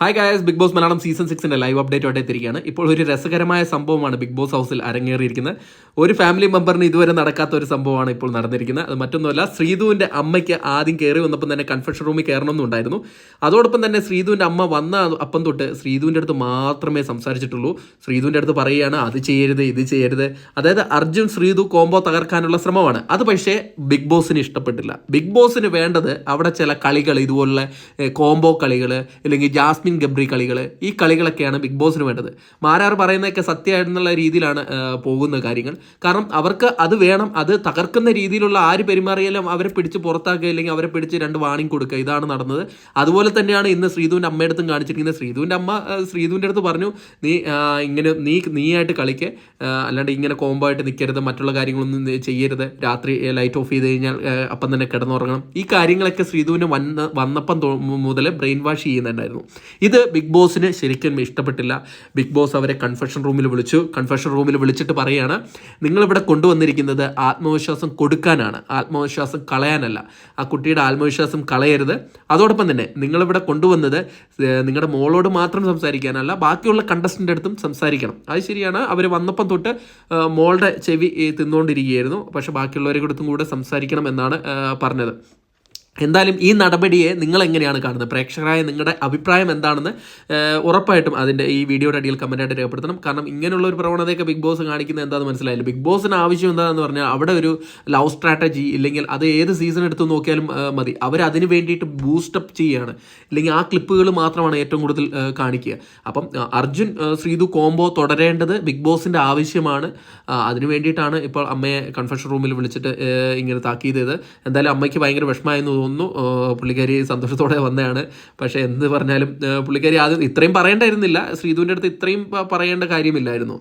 Hi guys Bigg Boss Malayalam season സിക്സിന്റെ live update ആയിട്ട് എത്തിയിരിക്കുകയാണ്. ഇപ്പോൾ ഒരു രസകരമായ സംഭവമാണ് ബിഗ് ബോസ് ഹൗസിൽ അരങ്ങേറിയിരിക്കുന്നത്. ഒരു ഫാമിലി മെമ്പറിന് ഇതുവരെ നടക്കാത്ത ഒരു സംഭവമാണ് ഇപ്പോൾ നടന്നിരിക്കുന്നത്. അത് മറ്റൊന്നുമല്ല ശ്രീധുവിന്റെ അമ്മയ്ക്ക് ആദ്യം കയറി വന്നപ്പം തന്നെ കൺഫെഷൻ റൂമിൽ കയറണമെന്നുണ്ടായിരുന്നു അതോടൊപ്പം തന്നെ ശ്രീധുവിന്റെ അമ്മ വന്ന അപ്പം തൊട്ട് ശ്രീധുവിന്റെ അടുത്ത് മാത്രമേ സംസാരിച്ചിട്ടുള്ളൂ. ശ്രീധുവിന്റെ അടുത്ത് പറയുകയാണ് അത് ചെയ്യരുത് ഇത് ചെയ്യരുത്. അതായത് അർജുൻ ശ്രീധു കോംബോ തകർക്കാനുള്ള ശ്രമമാണ്. അത് പക്ഷേ ബിഗ് ബോസിന് ഇഷ്ടപ്പെട്ടില്ല. ബിഗ് ബോസിന് വേണ്ടത് അവിടെ ചില കളികൾ ഇതുപോലുള്ള കോംബോ കളികൾ അല്ലെങ്കിൽ ജാസ്മിൻ ഗബ്രി കളികൾ ഈ കളികളൊക്കെയാണ് ബിഗ് ബോസിന് വേണ്ടത്. മാരാർ പറയുന്നതൊക്കെ സത്യമായിരുന്നുള്ള രീതിയിലാണ് പോകുന്ന കാര്യങ്ങൾ. കാരണം അവർക്ക് അത് വേണം അത് തകർക്കുന്ന രീതിയിലുള്ള ആര് പെരുമാറിയാലും അവരെ പിടിച്ച് പുറത്താക്കുക അല്ലെങ്കിൽ അവരെ പിടിച്ച് രണ്ട് വാണിംഗ് കൊടുക്കുക. ഇതാണ് നടന്നത്. അതുപോലെ തന്നെയാണ് ഇന്ന് ശ്രീധുവിന്റെ അമ്മയടുത്തും കാണിച്ചിരിക്കുന്നത്. ശ്രീധുവിന്റെ അമ്മ ശ്രീധുവിന്റെ അടുത്ത് പറഞ്ഞു നീ ഇങ്ങനെ നീ നീയായിട്ട് കളിക്ക്. അല്ലാണ്ട് ഇങ്ങനെ കോമ്പായിട്ട് നിൽക്കരുത് മറ്റുള്ള കാര്യങ്ങളൊന്നും ചെയ്യരുത്. രാത്രി ലൈറ്റ് ഓഫ് ചെയ്ത് കഴിഞ്ഞാൽ അപ്പം തന്നെ കിടന്നുറങ്ങണം. ഈ കാര്യങ്ങളൊക്കെ ശ്രീധുവിന് വന്ന വന്നപ്പം മുതൽ ബ്രെയിൻ വാഷ് ചെയ്യുന്നുണ്ടായിരുന്നു. ഇത് ബിഗ് ബോസിന് ശരിക്കും ഇഷ്ടപ്പെട്ടില്ല. ബിഗ് ബോസ് അവരെ കൺഫെഷൻ റൂമിൽ വിളിച്ചു. കൺഫെഷൻ റൂമിൽ വിളിച്ചിട്ട് പറയാണ് നിങ്ങളിവിടെ കൊണ്ടുവന്നിരിക്കുന്നത് ആത്മവിശ്വാസം കൊടുക്കാനാണ്. ആത്മവിശ്വാസം കളയാനല്ല. ആ കുട്ടിയുടെ ആത്മവിശ്വാസം കളയരുത്. അതോടൊപ്പം തന്നെ നിങ്ങളിവിടെ കൊണ്ടുവന്നത് നിങ്ങളുടെ മോളോട് മാത്രം സംസാരിക്കാനല്ല ബാക്കിയുള്ള കണ്ടസ്റ്റന്റ് അടുത്തും സംസാരിക്കണം. അത് ശരിയാണ്. അവർ വന്നപ്പം തൊട്ട് മോളുടെ ചെവി തിന്നുകൊണ്ടിരിക്കുകയായിരുന്നു പക്ഷേ ബാക്കിയുള്ളവരെ അടുത്തും കൂടെ സംസാരിക്കണം എന്നാണ് പറഞ്ഞത്. എന്തായാലും ഈ നടപടിയെ നിങ്ങൾ എങ്ങനെയാണ് കാണുന്നത്? പ്രേക്ഷകരായ നിങ്ങളുടെ അഭിപ്രായം എന്താണെന്ന് ഉറപ്പായിട്ടും അതിന്റെ ഈ വീഡിയോയുടെ അടിയിൽ കമന്റായിട്ട് രേഖപ്പെടുത്തണം. കാരണം ഇങ്ങനെയുള്ള ഒരു പ്രവണതയൊക്കെ ബിഗ് ബോസ് കാണിക്കുന്നത് എന്താണെന്ന് മനസ്സിലായില്ല. ബിഗ് ബോസിന് ആവശ്യം എന്താണെന്ന് പറഞ്ഞാൽ അവിടെ ഒരു ലവ് സ്ട്രാറ്റജി ഇല്ലെങ്കിൽ അത് ഏത് സീസൺ എടുത്ത് നോക്കിയാലും മതി. അവർ അതിന് വേണ്ടിയിട്ട് ബൂസ്റ്റപ്പ് ചെയ്യുകയാണ്. ഇല്ലെങ്കിൽ ആ ക്ലിപ്പുകൾ മാത്രമാണ് ഏറ്റവും കൂടുതൽ കാണിക്കുക. അപ്പം അർജുൻ ശ്രീതു കോംബോ തുടരേണ്ടത് ബിഗ് ബോസിന്റെ ആവശ്യമാണ്. അതിന് വേണ്ടിയിട്ടാണ് ഇപ്പോൾ അമ്മയെ കൺഫെഷൻ റൂമിൽ വിളിച്ചിട്ട് ഇങ്ങനെ താക്കീത് ചെയ്തത്. എന്തായാലും അമ്മയ്ക്ക് ഭയങ്കര വിഷമമായെന്ന് തോന്നുന്നു ഏഹ്, പുള്ളിക്കാരി സന്തോഷത്തോടെ വന്നതാണ്. പക്ഷേ എന്ത് പറഞ്ഞാലും പുള്ളിക്കാരി ആദ്യം ഇത്രയും പറയേണ്ടായിരുന്നില്ല. ശ്രീധുവിന്റെ അടുത്ത് ഇത്രയും പറയേണ്ട കാര്യമില്ലായിരുന്നു.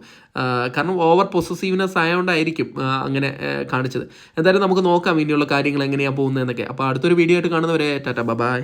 കാരണം ഓവർ പൊസസീവ്നെസ് ആയതുകൊണ്ടായിരിക്കും അങ്ങനെ കാണിച്ചത്. എന്തായാലും നമുക്ക് നോക്കാം ഇനിയുള്ള കാര്യങ്ങൾ എങ്ങനെയാണ് പോകുന്നതെന്നൊക്കെ. അപ്പോൾ അടുത്തൊരു വീഡിയോ ആയിട്ട് കാണുന്നവരെ ടാറ്റ ബൈ.